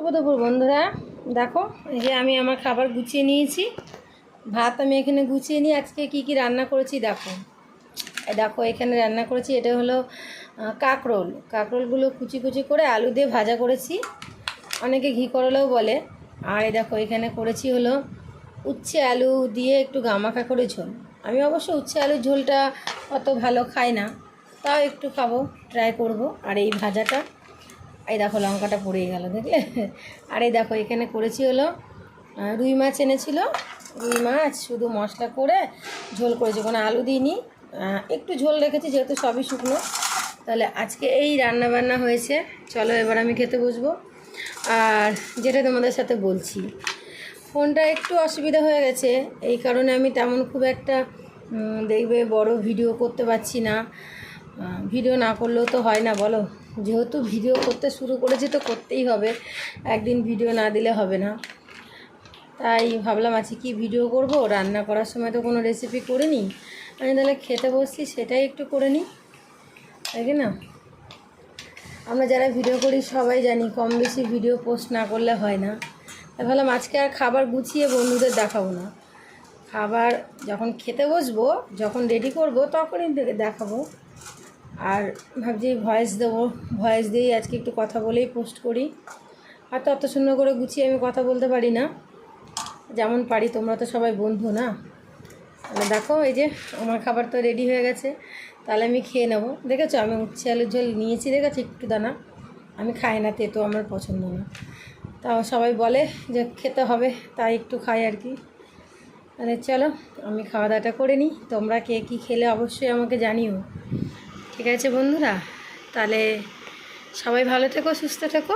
শুভ দুপুর বন্ধুরা। দেখো যে আমি আমার খাবার গুছিয়ে নিয়েছি। ভাত আমি এখানে গুছিয়ে নিয়ে আজকে কি কি রান্না করেছি দেখো। দেখো, এখানে রান্না করেছি, এটা হলো কাঁকরোল। কাঁকরোলগুলো কুচি কুচি করে আলু দিয়ে ভাজা করেছি। অনেকে ঘি করলেও বলে। আর এই দেখো, এখানে করেছি হলো উচ্ছে আলু দিয়ে একটু গামাখা করে ঝোল। আমি অবশ্য উচ্ছে আলুর ঝোলটা অত ভালো খাই না। তাও একটু খাব ট্রাই করব। আর এই ভাজাটা এই দেখো লঙ্কাটা পড়েই গেল, দেখলে? আর এই দেখো, এখানে করেছি হলো রুই মাছ এনেছিল। রুই মাছ শুধু মশলা করে ঝোল করেছি, কোনো আলু দিইনি। একটু ঝোল রেখেছি, যেহেতু সবই শুকনো। তাহলে আজকে এই রান্না বান্না হয়েছে। চলো এবার আমি খেতে বসবো। আর যেটা তোমাদের সাথে বলছি, ফোনটা একটু অসুবিধা হয়ে গেছে। এই কারণে আমি তেমন খুব একটা দেখবে বড় ভিডিও করতে পারছি না। ভিডিও না করলেও তো হয় না, বলো। যেহেতু ভিডিও করতে শুরু করেছি, তো করতেই হবে। একদিন ভিডিও না দিলে হবে না। তাই ভাবলাম, আজকে কি ভিডিও করব? রান্না করার সময় তো কোনো রেসিপি করিনি। আমি তাহলে খেতে বসছি, সেটাই একটু করে নিই। তাই না? আমরা যারা ভিডিও করি, সবাই জানি কম বেশি ভিডিও পোস্ট না করলে হয় না। তাই ভাবলাম, আজকে আর খাবার গুছিয়ে বন্ধুদের দেখাবো না। খাবার যখন খেতে বসবো, যখন রেডি করব, তখনই দেখাবো। আর ভাবছি ভয়েস দেবো। ভয়েস দিয়েই আজকে একটু কথা বলেই পোস্ট করি। আর তো অত সুন্দর করে গুছিয়ে আমি কথা বলতে পারি না। যেমন পারি, তোমরা তো সবাই বন্ধু না? দেখো, এই যে আমার খাবার তো রেডি হয়ে গেছে। তাহলে আমি খেয়ে নেব। দেখেছ, আমি উচ্ছে আলুর ঝোল নিয়েছি, দেখেছি একটু দানা আমি খাই না, তেতো আমার পছন্দ না। তাও সবাই বলে যে খেতে হবে, তাই একটু খাই আর কি। তাহলে চলো, আমি খাওয়া দাওয়াটা করে নিই। তোমরা কে কী খেলে অবশ্যই আমাকে জানিও। ঠিক আছে বন্ধুরা? তাহলে সবাই ভালো থেকো সুস্থ থেকো।